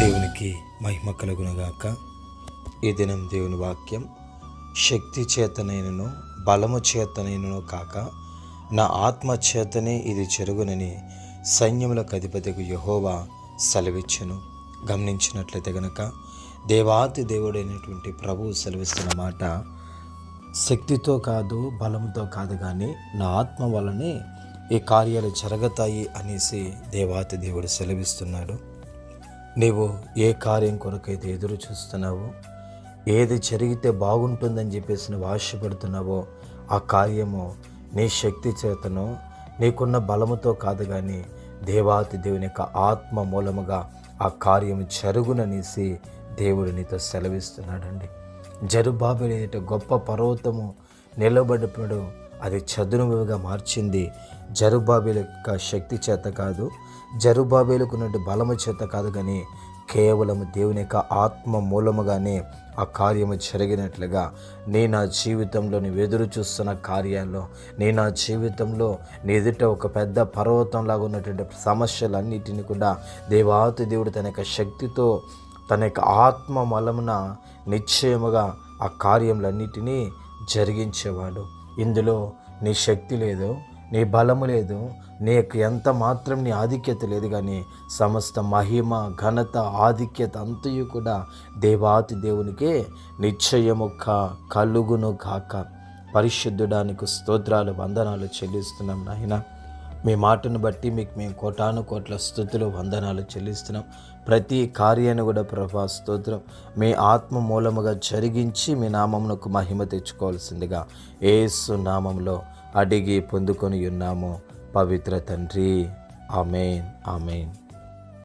దేవునికి మహిమ కలుగునగాక. ఈ దినం దేవుని వాక్యం శక్తి చేతనైనను బలము చేతనైనను కాక నా ఆత్మ చేతనే ఇది చెరుగునని సైన్యములకు అధిపతికి యహోవా సెలవిచ్చును. గమనించినట్లయితే గనక దేవాతి దేవుడైనటువంటి ప్రభువు సెలవిస్తున్న మాట శక్తితో కాదు బలంతో కాదు కానీ నా ఆత్మ వలనే ఈ కార్యాలు జరుగుతాయి అనేసి దేవాతి దేవుడు సెలవిస్తున్నాడు. నీవు ఏ కార్యం కొరకైతే ఎదురు చూస్తున్నావో ఏది జరిగితే బాగుంటుందని చెప్పేసి నువ్వు ఆశపడుతున్నావో ఆ కార్యము నీ శక్తి చేతనో నీకున్న బలముతో కాదు కానీ దేవాతి దేవుని యొక్క ఆత్మ మూలముగా ఆ కార్యము జరుగుననేసి దేవుడు నీతో సెలవిస్తున్నాడండి. జరుబాబు గొప్ప పర్వతము నిలబడినప్పుడు అది చదునుగా మార్చింది జరుబాబేల యొక్క శక్తి చేత కాదు జరుబాబేలకు ఉన్నటువంటి బలము చేత కాదు కానీ కేవలం దేవుని యొక్క ఆత్మ మూలముగానే ఆ కార్యము జరిగినట్లుగా నీ నా జీవితంలో ఎదురు చూస్తున్న కార్యాల్లో నీ నా జీవితంలో నీ ఎదుట ఒక పెద్ద పర్వతంలాగా ఉన్నటువంటి సమస్యలన్నిటిని కూడా దేవాతి దేవుడు తన యొక్క శక్తితో తన యొక్క ఆత్మ మలమున నిశ్చయముగా ఆ కార్యములన్నిటినీ జరిగించేవాడు. ఇందులో నీ శక్తి లేదు నీ బలము లేదు నీకు ఎంత మాత్రం నీ ఆధిక్యత లేదు కానీ సమస్త మహిమ ఘనత ఆధిక్యత అంతయు కూడా దేవాతి దేవునికే నిశ్చయము కా కలుగును కాక పరిశుద్ధుడానికి స్తోత్రాలు వందనాలు చెల్లిస్తున్నాం నాయన. మీ మాటను బట్టి మీకు మేము కోటాను కోట్ల స్థుతులు వందనాలు చెల్లిస్తున్నాం. ప్రతి కార్యాన్ని కూడా ప్రభా స్తోత్రం. మీ ఆత్మ మూలముగా జరిగించి మీ నామమునకు మహిమ తెచ్చుకోవాల్సిందిగా ఏసు నామంలో అడిగి పొందుకొని ఉన్నాము. పవిత్ర తండ్రి. ఆమెన్. ఆమెన్.